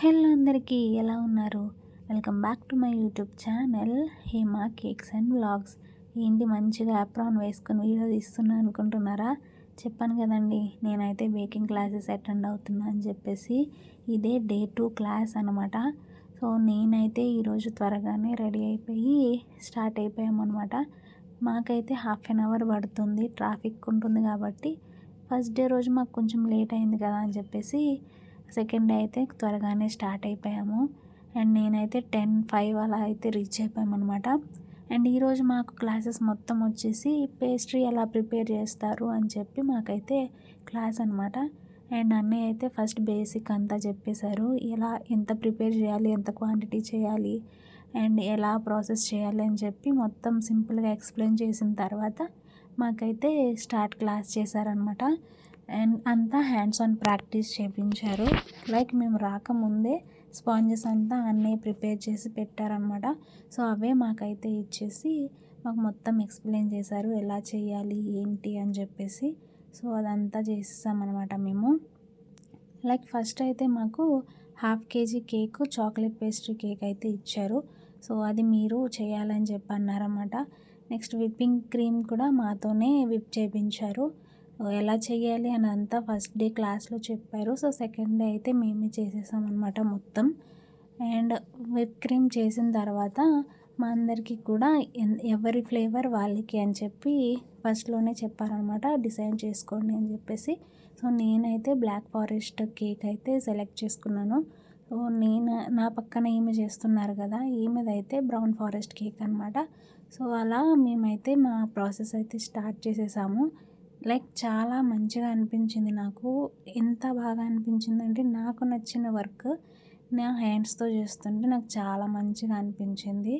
Hello అందరికీ ఎలా ఉన్నారు? Welcome back to my YouTube channel Hema cakes and vlogs. ఏంటి మంచిగా యాప్రాన్ వేసుకొని వీడియో తీస్తున్నా అనుకుంటున్నారా? చెప్పాను కదండి నేనైతే బేకింగ్ క్లాసెస్ అటెండ్ అవుతున్నా అని చెప్పేసి ఇదే డే టూ క్లాస్ అనమాట సో నేనైతే ఈరోజు త్వరగానే రెడీ అయిపోయి స్టార్ట్ అయిపోయామన్నమాట. మాకైతే హాఫ్ అన్ అవర్ పడుతుంది ట్రాఫిక్ ఉంటుంది కాబట్టి ఫస్ట్ డే రోజు మాకు కొంచెం లేట్ అయింది కదా అని చెప్పేసి సెకండ్ డే అయితే త్వరగానే స్టార్ట్ అయిపోయాము. అండ్ నేనైతే టెన్ ఫైవ్ అలా అయితే రీచ్ అయిపోయామన్నమాట. అండ్ ఈరోజు మాకు క్లాసెస్ మొత్తం వచ్చేసి పేస్ట్రీ ఎలా ప్రిపేర్ చేస్తారు అని చెప్పి మాకైతే క్లాస్ అనమాట అండ్ అన్నయ్య అయితే ఫస్ట్ బేసిక్ అంతా చెప్పేశారు. ఎలా ఎంత ప్రిపేర్ చేయాలి ఎంత క్వాంటిటీ చేయాలి అండ్ ఎలా ప్రాసెస్ చేయాలి అని చెప్పి మొత్తం సింపుల్గా ఎక్స్ప్లెయిన్ చేసిన తర్వాత మాకైతే స్టార్ట్ క్లాస్ చేశారనమాట అండ్ అంతా హ్యాండ్స్ ఆన్ ప్రాక్టీస్ చేయించారు లైక్ మేము రాకముందే స్పాంజెస్ అంతా అన్నీ ప్రిపేర్ చేసి పెట్టారనమాట సో అవే మాకైతే ఇచ్చేసి మాకు మొత్తం ఎక్స్ప్లెయిన్ చేశారు. ఎలా చేయాలి ఏంటి అని చెప్పేసి. సో అదంతా చేసేసామన్నమాట మేము. లైక్ ఫస్ట్ అయితే మాకు half KG cake chocolate pastry cake అయితే ఇచ్చారు. సో అది మీరు చేయాలని చెప్పి అన్నారన్నమాట నెక్స్ట్ విప్పింగ్ క్రీమ్ కూడా మాతోనే విప్ చేయించారు ఎలా చేయాలి అని అంతా ఫస్ట్ డే క్లాస్లో చెప్పారు. సో సెకండ్ డే అయితే మేమే చేసేసాం అనమాట మొత్తం. అండ్ విప్ క్రీమ్ చేసిన తర్వాత మా అందరికీ కూడా ఎవరి ఫ్లేవర్ వాళ్ళకి అని చెప్పి ఫస్ట్లోనే చెప్పారనమాట డిసైడ్ చేసుకోండి అని చెప్పేసి. సో నేనైతే బ్లాక్ ఫారెస్ట్ కేక్ అయితే సెలెక్ట్ చేసుకున్నాను. సో నేను నా పక్కన ఈమె చేస్తున్నారు కదా ఈమెదైతే బ్రౌన్ ఫారెస్ట్ కేక్ అనమాట సో అలా మేమైతే మా ప్రాసెస్ అయితే స్టార్ట్ చేసేసాము. లైక్ చాలా మంచిగా అనిపించింది నాకు. ఎంత బాగా అనిపించింది అంటే నాకు నచ్చిన వర్క్ నా హ్యాండ్స్తో చేస్తుంటే నాకు చాలా మంచిగా అనిపించింది.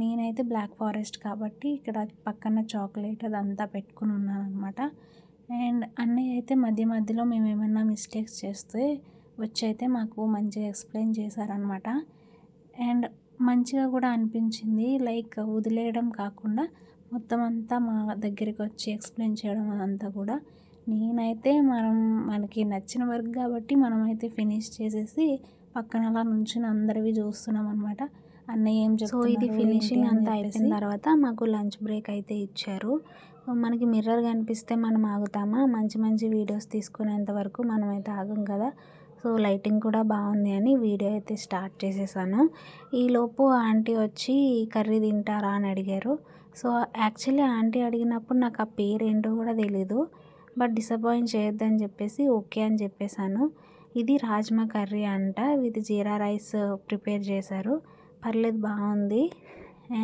నేనైతే బ్లాక్ ఫారెస్ట్ కాబట్టి ఇక్కడ పక్కన చాక్లెట్ అదంతా పెట్టుకుని ఉన్నాను అనమాట అండ్ అన్నయ్య అయితే మధ్య మధ్యలో మేము ఏమైనా మిస్టేక్స్ చేస్తే వచ్చి అయితే మాకు మంచిగా ఎక్స్ప్లెయిన్ చేశారనమాట అండ్ మంచిగా కూడా అనిపించింది. లైక్ వదిలేయడం కాకుండా మొత్తం అంతా మా దగ్గరికి వచ్చి ఎక్స్ప్లెయిన్ చేయడం అదంతా కూడా. నేనైతే మనం మనకి నచ్చిన వర్క్ కాబట్టి మనమైతే ఫినిష్ చేసేసి పక్కన అలా నుంచుని అందరివి చూస్తున్నాం అనమాట అన్నయ్య ఏం సో ఇది ఫినిషింగ్ అంతా అయిపోయిన తర్వాత మాకు లంచ్ బ్రేక్ అయితే ఇచ్చారు. మనకి మిర్రర్ కనిపిస్తే మనం ఆగుతామా? మంచి మంచి వీడియోస్ తీసుకునేంత వరకు మనమైతే ఆగం కదా. సో లైటింగ్ కూడా బాగుంది అని వీడియో అయితే స్టార్ట్ చేసేసాను. ఈలోపు ఆంటీ వచ్చి కర్రీ తింటారా అని అడిగారు. సో యాక్చువల్లీ ఆంటీ అడిగినప్పుడు నాకు ఆ పేరేంటో కూడా తెలీదు. బట్ డిసప్పాయింట్ చేయొద్దని చెప్పేసి ఓకే అని చెప్పేశాను. ఇది రాజ్మా కర్రీ అంట. విత్ జీరా రైస్ ప్రిపేర్ చేశారు. పర్లేదు బాగుంది.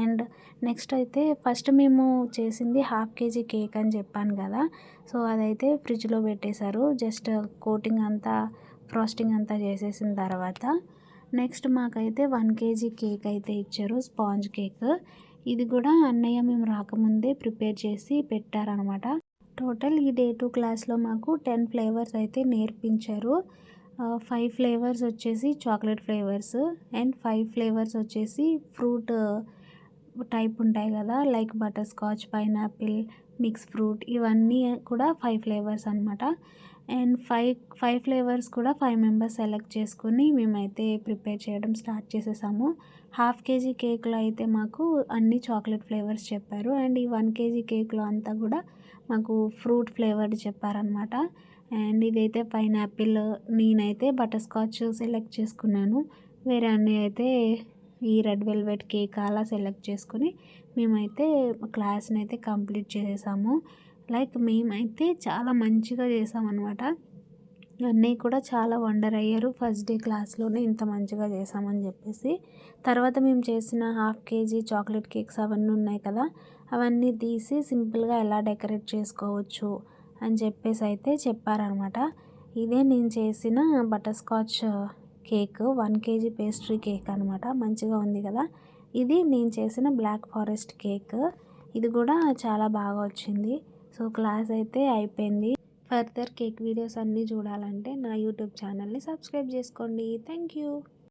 అండ్ నెక్స్ట్ అయితే ఫస్ట్ మేము చేసింది హాఫ్ కేజీ కేక్ అని చెప్పాను కదా. సో అదైతే ఫ్రిడ్జ్లో పెట్టేశారు. జస్ట్ కోటింగ్ అంతా ఫ్రాస్టింగ్ అంతా చేసేసిన తర్వాత నెక్స్ట్ మాకైతే వన్ కేజీ కేక్ అయితే ఇచ్చారు స్పాంజ్ కేక్ ఇది కూడా అన్నయ్య మేము రాకముందే ప్రిపేర్ చేసి పెట్టారనమాట టోటల్ ఈ డే టూ క్లాస్లో మాకు టెన్ ఫ్లేవర్స్ అయితే నేర్పించారు. ఫైవ్ ఫ్లేవర్స్ వచ్చేసి chocolate flavours and five flavours వచ్చేసి ఫ్రూట్ టైప్ ఉంటాయి కదా like butterscotch pineapple mix fruit ఇవన్నీ కూడా ఫైవ్ ఫ్లేవర్స్ అనమాట అండ్ ఫైవ్ ఫైవ్ ఫ్లేవర్స్ కూడా ఫైవ్ మెంబర్స్ సెలెక్ట్ చేసుకుని మేమైతే ప్రిపేర్ చేయడం స్టార్ట్ చేసేసాము. హాఫ్ కేజీ కేక్లో అయితే మాకు అన్ని చాక్లెట్ ఫ్లేవర్స్ చెప్పారు. అండ్ ఈ వన్ కేజీ కేక్లో అంతా కూడా మాకు ఫ్రూట్ ఫ్లేవర్డ్ చెప్పారనమాట అండ్ ఇదైతే పైనాపిల్ నేనైతే బటర్ స్కాచ్ సెలెక్ట్ చేసుకున్నాను. వేరే అన్నీ అయితే ఈ రెడ్ వెల్వెట్ కేక్ అలా సెలెక్ట్ చేసుకుని మేమైతే క్లాస్ని అయితే కంప్లీట్ చేసేసాము. లైక్ మేమైతే చాలా మంచిగా చేసామన్నమాట. అన్నయ్య కూడా చాలా వండర్ అయ్యారు ఫస్ట్ డే క్లాస్లోనే ఇంత మంచిగా చేసామని చెప్పేసి. తర్వాత మేము చేసిన హాఫ్ కేజీ చాక్లెట్ కేక్స్ అవన్నీ ఉన్నాయి కదా అవన్నీ తీసి సింపుల్గా ఎలా డెకరేట్ చేసుకోవచ్చు అని చెప్పేసి అయితే చెప్పారనమాట ఇదే నేను చేసిన butterscotch cake one KG pastry cake అనమాట మంచిగా ఉంది కదా. ఇది నేను చేసిన బ్లాక్ ఫారెస్ట్ కేక్. ఇది కూడా చాలా బాగా వచ్చింది. సో క్లాస్ అయితే అయిపోయింది. ఫర్దర్ కేక్ వీడియోస్ అన్నీ చూడాలంటే నా యూట్యూబ్ ఛానల్ని సబ్స్క్రైబ్ చేసుకోండి. Thank you.